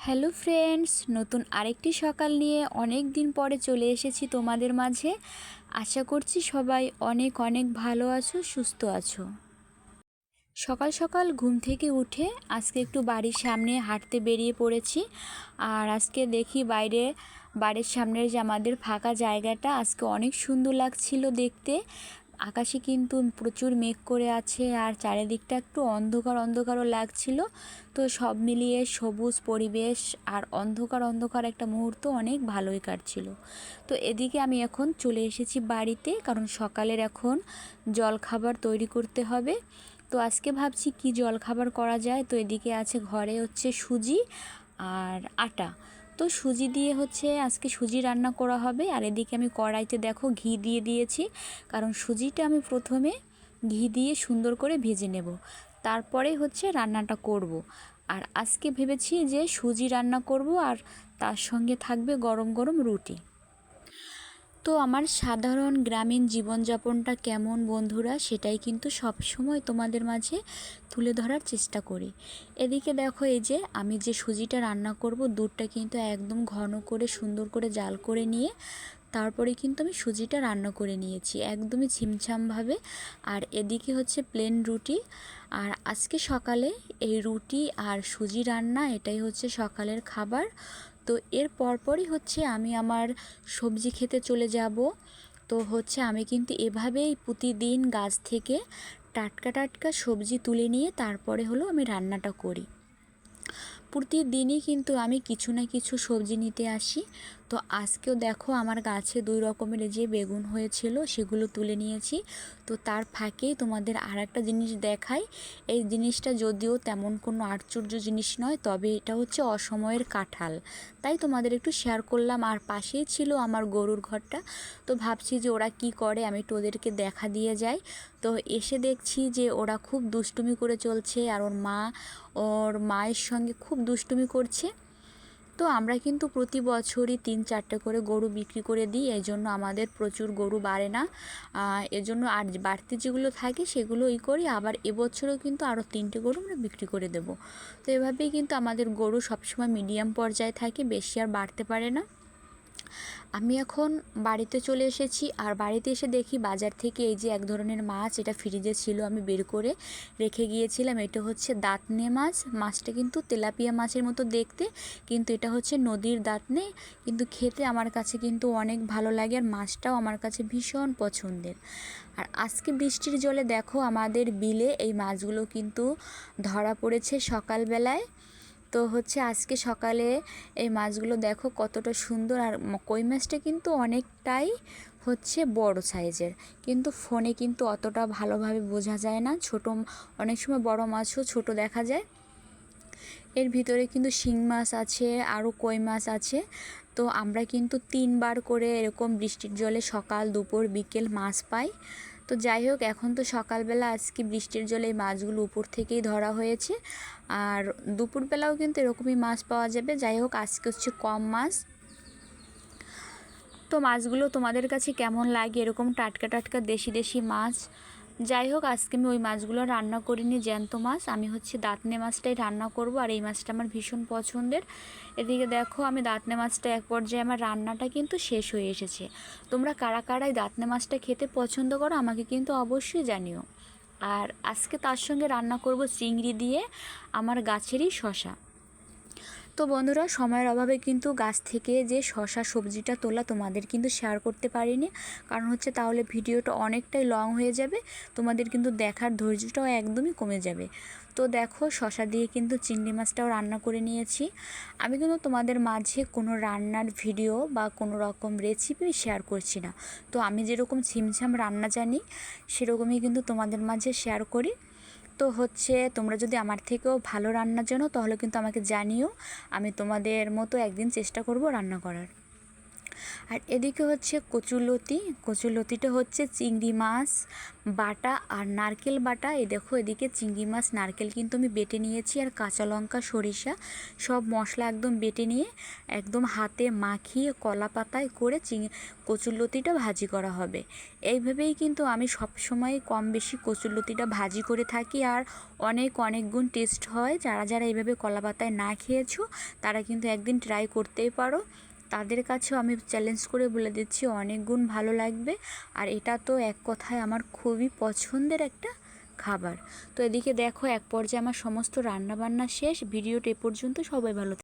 Hello friends, নতুন আরেকটি সকাল নিয়ে অনেক দিন পরে চলে এসেছি তোমাদের মাঝে। আশা করছি সবাই অনেক অনেক ভালো আছো, সুস্থ আছো। সকাল সকাল ঘুম থেকে উঠে আজকে একটু বাড়ির সামনে হাঁটতে বেরিয়ে পড়েছি আর আজকে দেখি বাইরে, বাড়ির সামনের যে আমাদের ফাঁকা জায়গাটা, আজকে অনেক সুন্দর লাগছিল দেখতে। আকাশে কিন্তু প্রচুর মেঘ করে আছে আর চারিদিকটা একটু অন্ধকার, অন্ধকারও লাগছিল। তো সব মিলিয়ে সবুজ পরিবেশ আর অন্ধকার অন্ধকার একটা মুহূর্ত অনেক ভালোই কাটছিল। তো এদিকে আমি এখন চলে এসেছি বাড়িতে, কারণ সকালের এখন জলখাবার তৈরি করতে হবে। তো আজকে ভাবছি কি জলখাবার করা যায়? তো এদিকে আছে ঘরে হচ্ছে সুজি আর আটা। তো সুজি দিয়ে হচ্ছে আজকে সুজি রান্না করা হবে। আর এদিকে আমি কড়াইতে দেখো ঘি দিয়ে দিয়েছি। কারণ সুজিটা আমি প্রথমে ঘি দিয়ে সুন্দর করে ভেজে নেব। তারপরে হচ্ছে রান্নাটা করব। আর আজকে ভেবেছি যে সুজি রান্না করব আর তার সঙ্গে থাকবে গরম গরম রুটি। তো আমার সাধারণ গ্রামীণ জীবনযাপনটা কেমন বন্ধুরা সেটাই কিন্তু সব সময় তোমাদের মাঝে তুলে ধরার চেষ্টা করি। এদিকে দেখো এই যে আমি যে সুজিটা রান্না করব, দুধটা কিন্তু একদম ঘন করে সুন্দর করে জাল করে নিয়ে তারপরে কিন্তু আমি সুজিটা রান্না করে নিয়েছি একদমই ছিমছামভাবে আর এদিকে হচ্ছে প্লেন রুটি। আর আজকে সকালে এই রুটি আর সুজি রান্না এটাই হচ্ছে সকালের খাবার। তো এর পরপরই হচ্ছে আমি আমার সবজি খেতে চলে যাব। তো হচ্ছে আমি কিন্তু এভাবেই প্রতিদিন গাছ থেকে টাটকা টাটকা সবজি তুলে নিয়ে তারপরে হলো আমি রান্নাটা করি। প্রতিদিনই কিন্তু আমি কিছু না কিছু সবজি নিতে আসি। তো আজকেও দেখো আমার গাছে দুই রকমের যে বেগুন হয়েছিল সেগুলো তুলে নিয়েছি। তো তার ফাঁকেই তোমাদের আর একটা জিনিস দেখাই। এই জিনিসটা যদিও তেমন কোনো আশ্চর্য জিনিস নয়, তবে এটা হচ্ছে অসময়ের কাঁঠাল। তাই তোমাদের একটু শেয়ার করলাম, আর পাশেই ছিল আমার গরুর ঘরটা। তো ভাবছি যে ওরা কি করে, আমি একটু ওদেরকে দেখা দিয়ে যাই। তো এসে দেখছি যে ওরা খুব দুষ্টুমি করে চলছে, আর ওর মা, ওর মায়ের সঙ্গে খুব দুষ্টুমি করছে। তো আমরা কিন্তু প্রতি বছরই তিন চারটে করে গরু বিক্রি করে দিই। এই জন্য আমাদের প্রচুর গরু বাড়ে না। এজন্য আর বাড়তি যেগুলো থাকে সেগুলো ই করি। আবার এবছরও কিন্তু আরও তিনটে গরু আমরা বিক্রি করে দেব। তো এভাবেই কিন্তু আমাদের গরু সবসময় মিডিয়াম পর্যায়ে থাকে, বেশি আর বাড়তে পারে না। আমি এখন বাড়িতে চলে এসেছি আর বাড়িতে এসে দেখি বাজার থেকে এই যে এক ধরনের মাছ এটা ফ্রিজে ছিল, আমি বের করে রেখে গিয়েছিলাম। এটা হচ্ছে দাঁতনে মাছ, মাছটা কিন্তু তেলাপিয়া মাছের মতো দেখতে, কিন্তু এটা হচ্ছে নদীর দাঁতনে। কিন্তু খেতে আমার কাছে কিন্তু অনেক ভালো লাগে আর মাছটাও আমার কাছে ভীষণ পছন্দের। আর আজকে বৃষ্টির জলে দেখো আমাদের বিলে এই মাছগুলো কিন্তু ধরা পড়েছে সকালবেলায়। তো হচ্ছে আজকে সকালে এই মাছগুলো দেখো কতটা সুন্দর আর কই মাছটা কিন্তু অনেকটাই হচ্ছে বড় সাইজের। কিন্তু ফোনে কিন্তু অতটা ভালোভাবে বোঝা যায় না। ছোট অনেক সময় বড় মাছও ছোট দেখা যায়। এর ভিতরে কিন্তু শিং মাছ আছে, আরও কই মাছ আছে। তো আমরা কিন্তু তিনবার করে এরকম বৃষ্টির জলে সকাল, দুপুর, বিকেল মাছ পাই। তো যাই হোক, এখন তো সকালবেলা আজকে বৃষ্টির জলে এই মাছগুলো উপর থেকেই ধরা হয়েছে। আর দুপুরবেলাও কিন্তু এরকমই মাছ পাওয়া যাবে। যাই হোক, আজকে হচ্ছে কম মাছ। তো মাছগুলো তোমাদের কাছে কেমন লাগে? এরকম টাটকা টাটকা দেশি দেশি মাছ। যাই হোক আজকে আমি ওই মাছগুলো রান্না করিনি, জ্যান্ত মাছ। আমি হচ্ছে দাঁতনে মাছটাই রান্না করব, আর এই মাছটা আমার ভীষণ পছন্দের। এদিকে দেখো, আমি দাঁতনে মাছটা এক পর্যায়ে আমার রান্নাটা কিন্তু শেষ হয়ে এসেছে। তোমরা কারা কারাই দাঁতনে মাছটা খেতে পছন্দ করো, আমাকে কিন্তু অবশ্যই জানিও। আর আজকে তার সঙ্গে রান্না করব চিংড়ি দিয়ে, আমার গাছেরই শশা। তো বন্ধুরা, সময়ের অভাবে কিন্তু গাছ থেকে যে শশা সবজিটা তোলা তোমাদের কিন্তু শেয়ার করতে পারিনি। কারণ হচ্ছে তাহলে ভিডিওটা অনেকটাই লং হয়ে যাবে, তোমাদের কিন্তু দেখার ধৈর্যটাও একদমই কমে যাবে। তো দেখো শশা দিয়ে কিন্তু চিংড়ি মাছটাও রান্না করে নিয়েছি। আমি কিন্তু তোমাদের মাঝে কোনো রান্নার ভিডিও বা কোনো রকম রেসিপি শেয়ার করছি না। তো আমি যেরকম ছিমছাম রান্না জানি, সেরকমই কিন্তু তোমাদের মাঝে শেয়ার করি। তো হচ্ছে তোমরা যদি আমার থেকেও ভালো রান্না জানো তাহলে কিন্তু আমাকে জানিও। আমি তোমাদের মতো একদিন চেষ্টা করব রান্না করার। আর এদিকে হচ্ছে কচুলতি, কচুলতিটা হচ্ছে চিংড়ি মাছ, বাটা আর নারকেল বাটা। এই দেখো এদিকে চিংড়ি মাছ, নারকেল কিন্তু আমি বেটে নিয়েছি আর কাঁচা লঙ্কা, সরিষা সব মশলা একদম বেটে নিয়ে একদম হাতে মাখিয়ে কলা পাতায় করে চিং কচুরলতিটা ভাজি করা হবে। এইভাবেই কিন্তু আমি সব সময় কম বেশি কচুরলতিটা ভাজি করে থাকি আর অনেক অনেক গুণ টেস্ট হয়। যারা যারা এইভাবে কলা পাতায় না খেয়েছো, তারা কিন্তু একদিন ট্রাই করতেই পারো। তাদের কাছেও আমি চ্যালেঞ্জ করে বলে দিচ্ছি, অনেক গুণ ভালো লাগবে। আর এটা তো এক কথায় আমার খুবই পছন্দের একটা খাবার। তো এদিকে দেখো, এক পর্যায়ে আমার সমস্ত রান্নাবান্না শেষ। ভিডিওটা এ পর্যন্ত, সবাই ভালো।